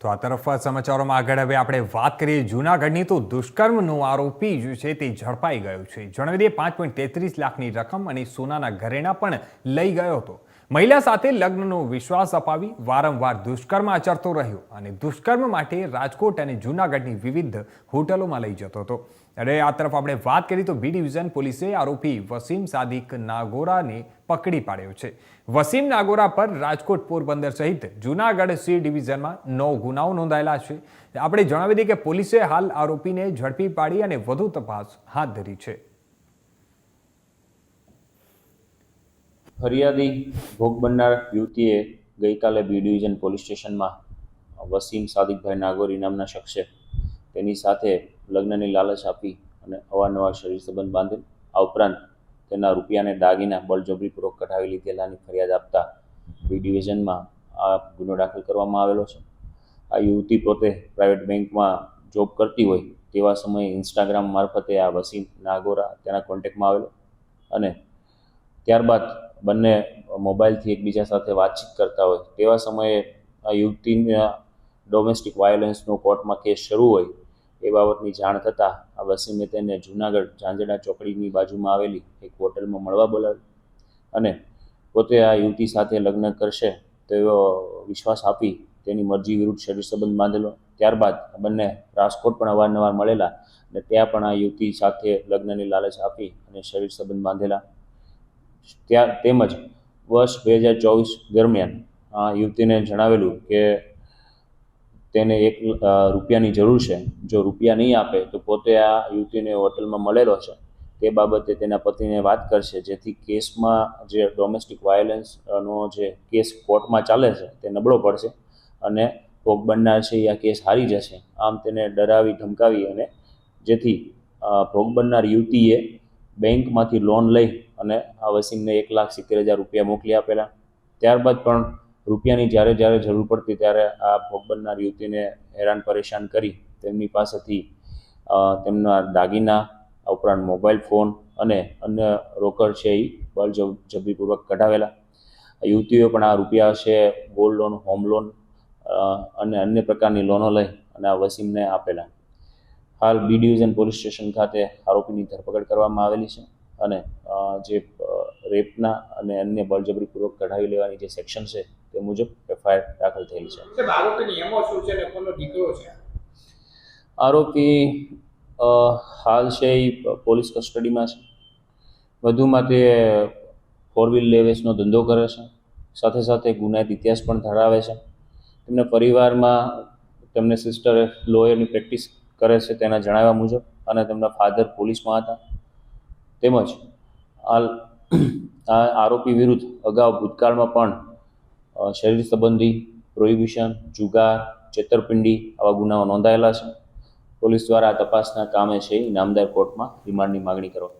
તો આ તરફ સમાચારોમાં આગળ હવે આપણે વાત કરીએ જૂનાગઢની. તો દુષ્કર્મનો આરોપી જે છે તે ઝડપાઈ ગયો છે. જણાવી દઈએ, પાંચ પોઈન્ટ તેત્રીસ લાખની રકમ અને સોનાના ઘરેણા પણ લઈ ગયો હતો. મહિલા સાથે લગ્નનો વિશ્વાસ અપાવી વારંવાર દુષ્કર્મ આચરતો રહ્યો અને દુષ્કર્મ માટે રાજકોટ અને જૂનાગઢની વિવિધ હોટલોમાં લઈ જતો હતો. અને આ તરફ આપણે વાત કરી તો બી ડિવિઝન પોલીસે આરોપી વસીમ સાદિક નાગોરાને પકડી પાડ્યો છે. વસીમ નાગોરા પર રાજકોટ પોરબંદર સહિત જૂનાગઢ સી ડિવિઝનમાં નવ ગુનાઓ નોંધાયેલા છે. આપણે જણાવી દઈએ કે પોલીસે હાલ આરોપીને ઝડપી પાડી અને વધુ તપાસ હાથ ધરી છે. ફરિયાદી ભોગ બનનાર યુવતીએ ગઈકાલે બી ડિવિઝન પોલીસ સ્ટેશનમાં વસીમ સાદિકભાઈ નાગોરી નામના શખ્સે તેની સાથે લગ્નની લાલચ આપી અને અવારનવાર શરીર સંબંધ બાંધેલ આ ઉપરાંત તેના રૂપિયાને દાગીના બળજબરીપૂર્વક કઢાવી લીધેલાની ફરિયાદ આપતા બી ડિવિઝનમાં આ ગુનો દાખલ કરવામાં આવેલો છે. આ યુવતી પોતે પ્રાઇવેટ બેંકમાં જોબ કરતી હોય તેવા સમયે ઇન્સ્ટાગ્રામ મારફતે આ વસીમ નાગોરા તેના કોન્ટેક્ટમાં આવેલો અને ત્યારબાદ બંને મોબાઈલથી એકબીજા સાથે વાતચીત કરતા હોય. તેવા સમયે આ યુવતીના ડોમેસ્ટિક વાયોલન્સનો કોર્ટમાં કેસ શરૂ હોય એ બાબતની જાણ થતાં આ વસીમે તેને જૂનાગઢ ઝાંઝડા ચોકડીની બાજુમાં આવેલી એક હોટલમાં મળવા બોલાવી અને પોતે આ યુવતી સાથે લગ્ન કરશે તેવો વિશ્વાસ આપી તેની મરજી વિરુદ્ધ શરીર સંબંધ બાંધેલો. ત્યારબાદ બંને રાજકોટ પણ અવારનવાર મળેલા અને ત્યાં પણ આ યુવતી સાથે લગ્નની લાલચ આપી અને શરીર સંબંધ બાંધેલા. ત્યાં તેમજ વર્ષ બે હજાર ચોવીસ દરમિયાન આ યુવતીને જણાવેલું કે તેને એક રૂપિયાની જરૂર છે. જો રૂપિયા નહીં આપે તો પોતે આ યુવતીને હોટલમાં મળેલો છે. તે બાબતે તેના પતિને વાત કરશે. જેથી કેસમાં જે ડોમેસ્ટિક વાયોલન્સનો જે કેસ કોર્ટમાં ચાલે છે તે નબળો પડશે અને ભોગ બનનાર છે એ આ કેસ હારી જશે. આમ તેને ડરાવી, ધમકાવી અને જેથી ભોગ બનનાર યુવતીએ બેંકમાંથી લોન લઈ અને વસીમને એક લાખ સિત્તેર હજાર રૂપિયા મોકલી આપેલા. ત્યારબાદ પણ રૂપિયાની જ્યારે જ્યારે જરૂર પડતી ત્યારે આ ભોગ બનનાર યુવતીને હેરાન પરેશાન કરી તેમની પાસેથી તેમના દાગીના ઉપરાંત મોબાઈલ ફોન અને અન્ય રોકડ છે એ બળજબરીપૂર્વક કઢાવેલા. આ યુવતીઓએ પણ આ રૂપિયા છે, ગોલ્ડ લોન, હોમ લોન અને અન્ય પ્રકારની લોનો લઈ અને આ વસીમને આપેલા. હાલ બી ડિવિઝન પોલીસ સ્ટેશન ખાતે આરોપીની ધરપકડ કરવામાં આવેલી છે. અને જે રેપના અને અન્ય બળજબરીપૂર્વક કઢાવી લેવાની જે સેક્શન છે તે મુજબ એફઆઈઆર દાખલ થયેલી છે. આરોપી હાલ છે એ પોલીસ કસ્ટડીમાં છે. વધુમાં તે ફોર વ્હીલ લેવેસનો ધંધો કરે છે. સાથે સાથે ગુનાહિત ઇતિહાસ પણ ધરાવે છે. તેમને પરિવારમાં તેમને સિસ્ટરે લોયરની પ્રેક્ટિસ કરે છે તેના જણાવ્યા મુજબ અને તેમના ફાધર પોલીસમાં હતા. તેમજ આ આરોપી વિરુદ્ધ અગાઉ ભૂતકાળમાં પણ શરીર સંબંધી પ્રોહિબિશન જુગાર, છેતરપિંડી આવા ગુનાઓ નોંધાયેલા છે. પોલીસ દ્વારા તપાસના કામે છે એ નામદાર કોર્ટમાં રિમાન્ડની માગણી કરવા